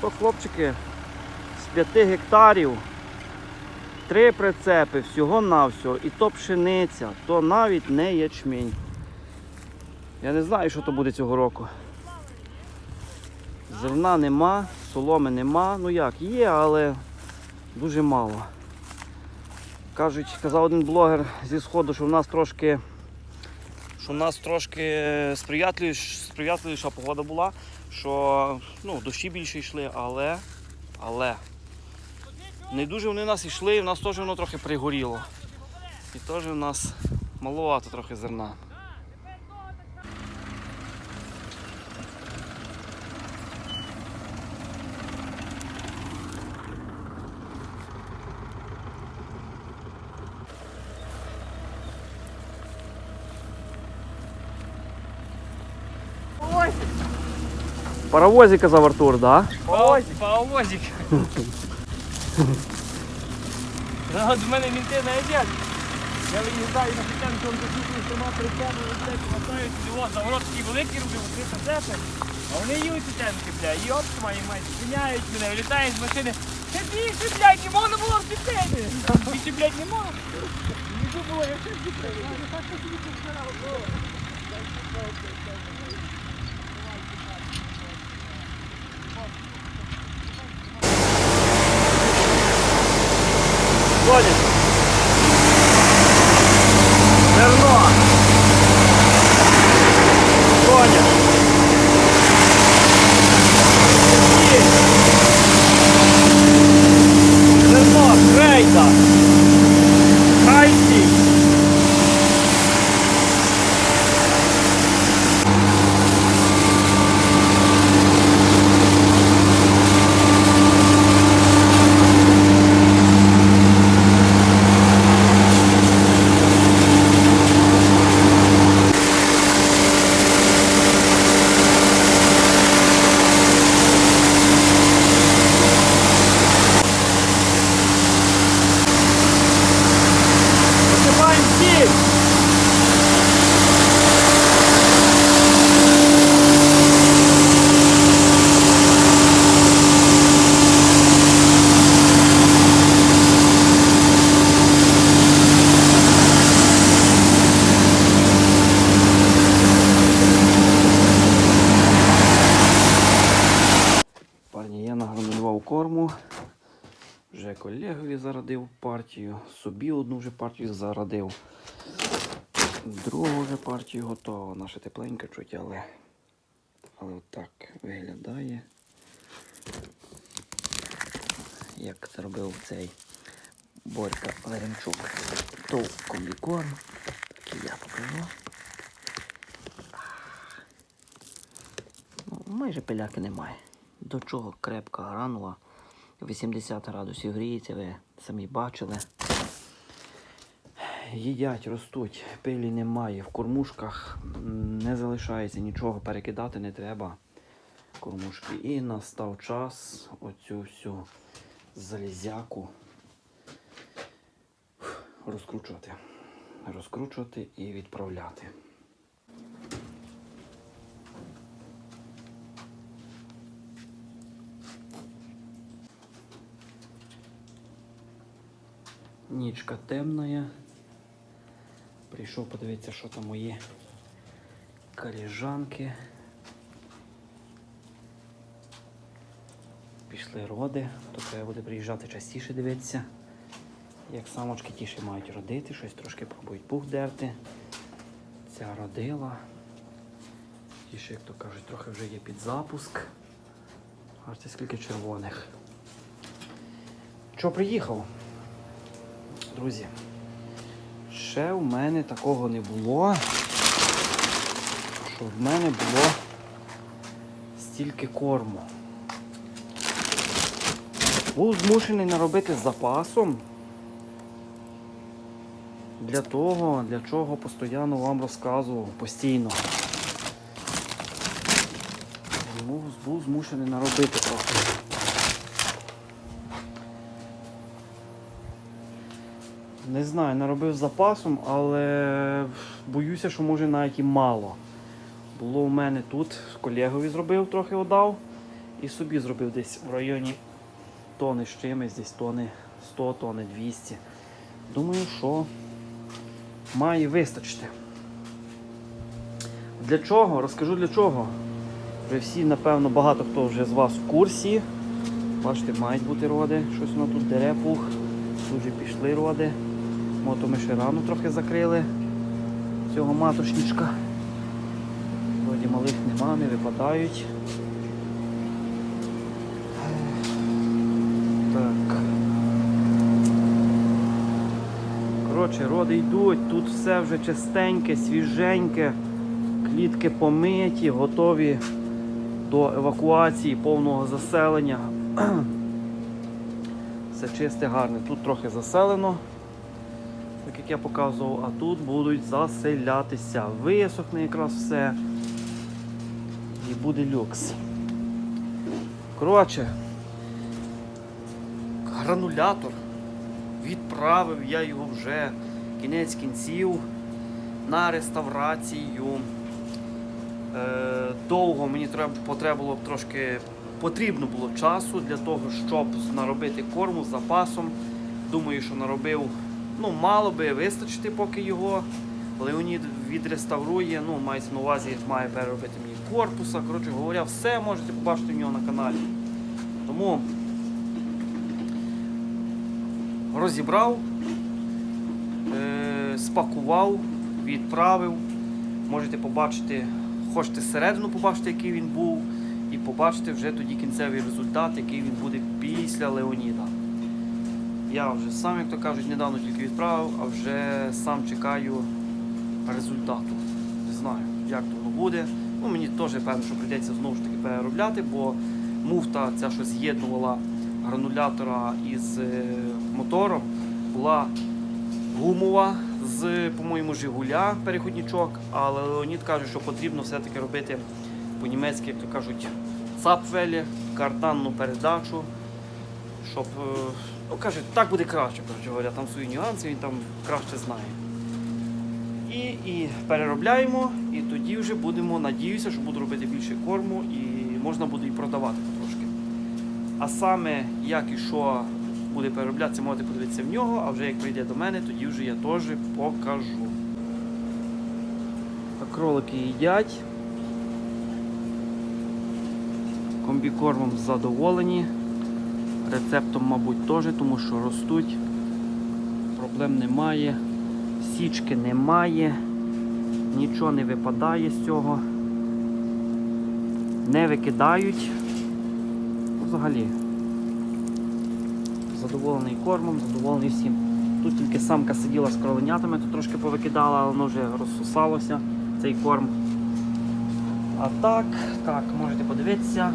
То хлопчики з 5 гектарів, три прицепи, всього навсього і то пшениця, то навіть не ячмінь. Я не знаю, що то буде цього року. Зерна нема, соломи нема. Ну як, є, але дуже мало. Кажуть, казав один блогер зі сходу, що в нас трошки, що в нас трошки сприятливіш, сприятливіша погода була, що ну, дощі більше йшли, але, але не дуже вони в нас йшли, і в нас теж воно трохи пригоріло. І теж в нас маловато трохи зерна. Паровозик казав Артур, да? Паровозик. Паровозик. От в мене мінти на обід. Я виїжджаю на Петенку, он такий тримав прикену, блядь, мотають його, заворот такий великий робив, три касети. А вони їдуть Петенки, бля, і оп, мої мать, зупиняють мене, вилітають з машини. Ти більше, блядь, не можна було втекти. Більше, блядь, не можна. Не було, я ще втекти. Ходиш. Зерно. Парні, корму. Вже колегові зарадив партію, собі одну вже партію зарадив. Другу вже партію готова. Наша тепленька чуть, але, але отак виглядає. Як це робив цей Борька Леремчук. То комбікорм. Такий я покажу. Ну, майже пиляки немає. До чого крепка гранула. 80 градусів гріється, ви самі бачили. Їдять, ростуть, пилі немає, в кормушках не залишається нічого, перекидати не треба кормушки. І настав час оцю всю залізяку розкручувати. Розкручувати і відправляти. Нічка темная. Прийшов подивитися, що там мої коліжанки. Пішли роди, то треба буде приїжджати частіше дивитися. Як самочки ті ще мають родити, щось трошки пробують пух дерти. Ця родила. Ті ще, як то кажуть, трохи вже є під запуск. Аж це скільки червоних. Що приїхав? Друзі, ще в мене такого не було, що в мене було стільки корму. Був змушений наробити з запасом. Для того, для чого постійно вам розказував, постійно. Був, змушений наробити трохи. Не знаю, наробив з запасом, але боюся, що може навіть і мало. Було у мене тут, колегові зробив, трохи отдав. І собі зробив десь в районі тони з чимось, десь тони 100, тони 200. Думаю, що має вистачити. Для чого? Розкажу для чого. Ви всі, напевно, багато хто вже з вас в курсі. Бачите, мають бути роди. Щось воно тут дере пух. Тут вже пішли роди. Мото ми ще рано трохи закрили цього маточничка. Вроді малих нема, не випадають. Так. Коротше, роди йдуть, тут все вже чистеньке, свіженьке, клітки помиті, готові до евакуації, повного заселення. Все чисте, гарне. Тут трохи заселено, так як я показував, а тут будуть заселятися. Висохне якраз все. І буде люкс. Коротше, гранулятор відправив я його вже кінець кінців на реставрацію. Е, довго мені треба було трошки потрібно було часу для того, щоб наробити корму з запасом. Думаю, що наробив ну, мало би вистачити, поки його Леонід відреставрує. Ну, мається на увазі, має переробити мені корпуса. Коротше говоря, все можете побачити в нього на каналі. Тому розібрав, е, спакував, відправив. Можете побачити, хочете зсередину побачити, який він був, і побачити вже тоді кінцевий результат, який він буде після Леоніда. Я вже сам, як то кажуть, недавно тільки відправив, а вже сам чекаю результату. Не знаю, як воно буде. Ну, мені теж певно, що прийдеться знову ж таки переробляти, бо муфта, ця, що з'єднувала гранулятора із е, мотором, була гумова з, по-моєму, Жигуля переходничок, але Леонід каже, що потрібно все-таки робити по-німецьки, як то кажуть, цапвелі, картанну передачу, щоб, е, ну каже, так буде краще, коротше говоря, там свої нюанси, він там краще знає. І, і переробляємо, і тоді вже будемо, надіюся, що буду робити більше корму і можна буде і продавати потрошки. А саме як і що буде перероблятися, можете подивитися в нього, а вже як прийде до мене, тоді вже я теж покажу. Так, кролики їдять. Комбікормом задоволені. Рецептом, мабуть, теж, тому що ростуть. Проблем немає. Січки немає. Нічого не випадає з цього. Не викидають. Взагалі. Задоволений кормом, задоволений всім. Тут тільки самка сиділа з кроленятами, тут трошки повикидала, але воно вже розсосалося, цей корм. А так, так, можете подивитися.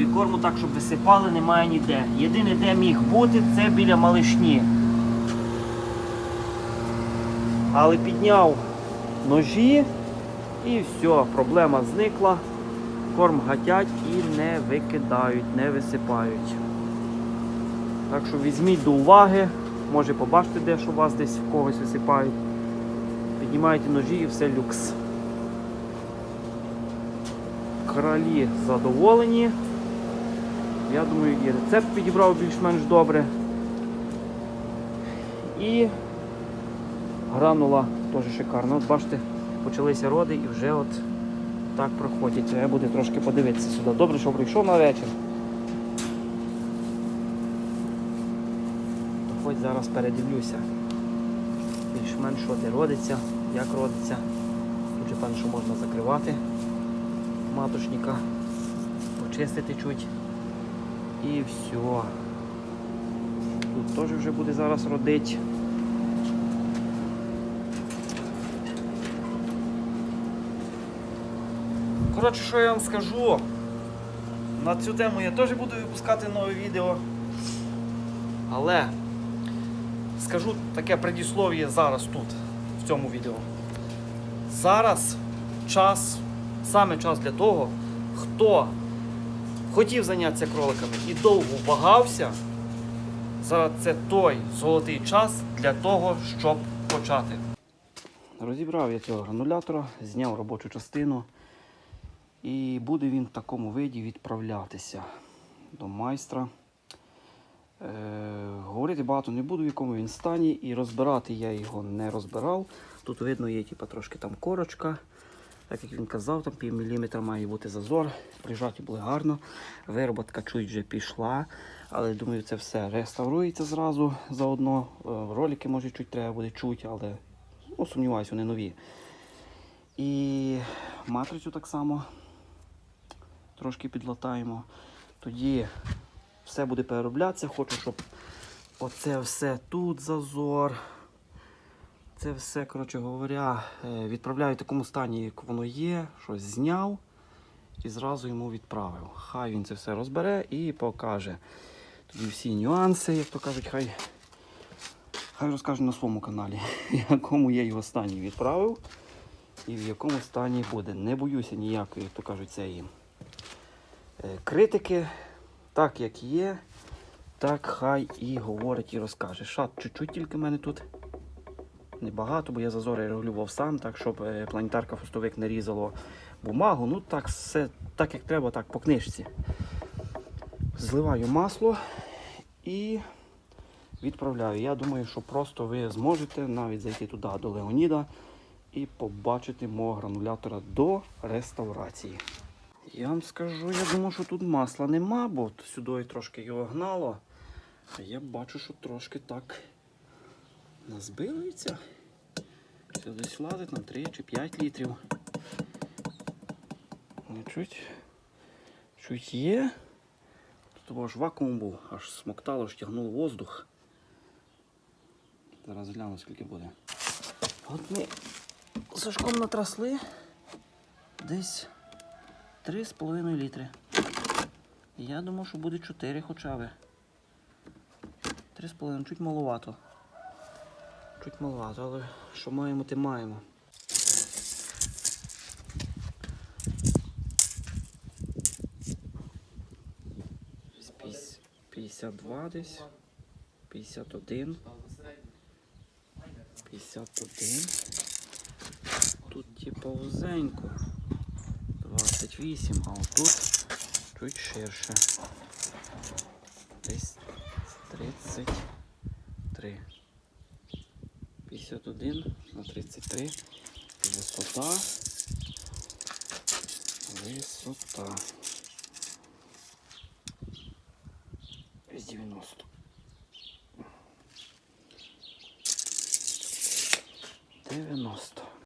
Комбікорму так, щоб висипали, немає ніде. Єдине, де міг бути, це біля малишні. Але підняв ножі і все, проблема зникла. Корм гатять і не викидають, не висипають. Так що візьміть до уваги, може побачите, де що у вас десь в когось висипають. Піднімайте ножі і все люкс. Кралі задоволені. Я думаю, і рецепт підібрав більш-менш добре. І гранула теж шикарна. От бачите, почалися роди і вже от так проходять. Треба буде трошки подивитися сюди. Добре, що прийшов на вечір. Хоч зараз передивлюся. Більш-менш що де родиться, як родиться. Тут же певно, що можна закривати маточника, почистити чуть. І все. Тут теж вже буде зараз родить. Коротше, що я вам скажу? На цю тему я теж буду випускати нове відео. Але скажу таке предіслов'я зараз тут, в цьому відео. Зараз час, саме час для того, хто хотів зайнятися кроликами і довго вагався, зараз це той золотий час для того, щоб почати. Розібрав я цього гранулятора, зняв робочу частину. І буде він в такому виді відправлятися до майстра. Е, говорити багато не буду, в якому він стані, і розбирати я його не розбирав. Тут видно є типу, трошки там корочка. Так як він казав, там пів міліметра має бути зазор. Прижаті були гарно. Вироботка чуть вже пішла. Але думаю, це все реставрується зразу заодно. Е, Ролики може чуть треба буде чути, але ну, сумніваюся, вони нові. І матрицю так само трошки підлатаємо. Тоді все буде перероблятися. Хочу, щоб оце все тут зазор. Це все, коротше говоря, е, відправляю в такому стані, як воно є, щось зняв і зразу йому відправив. Хай він це все розбере і покаже. Тоді всі нюанси, як то кажуть, хай, хай розкаже на своєму каналі, якому я його стані відправив і в якому стані буде. Не боюся ніякої, як то кажуть, цієї е, критики. Так як є, так хай і говорить і розкаже. Шат чуть-чуть тільки в мене тут. Небагато, бо я зазори регулював сам, так щоб е, планетарка фустовик не різало бумагу. Ну так все так як треба, так по книжці. Зливаю масло і відправляю. Я думаю, що просто ви зможете навіть зайти туди до Леоніда і побачити мого гранулятора до реставрації. Я вам скажу, я думав, що тут масла нема, бо сюди трошки його гнало. Я бачу, що трошки так назбирується. Це десь влазить на 3 чи 5 літрів. Ну, Чуть, чуть є. Тут аж вакуум був, аж смоктало, аж тягнуло воздух. Зараз гляну, скільки буде. От ми Сашком натрасли десь 3,5 літри. Я думав, що буде 4 хоча б. 3,5, чуть маловато. Чуть маловато, але що маємо, те маємо. Піс- 52 десь. 51. 51. Тут типу вузенько. 28, а отут чуть ширше. Десь 33. 51 на 33. Висота. Висота.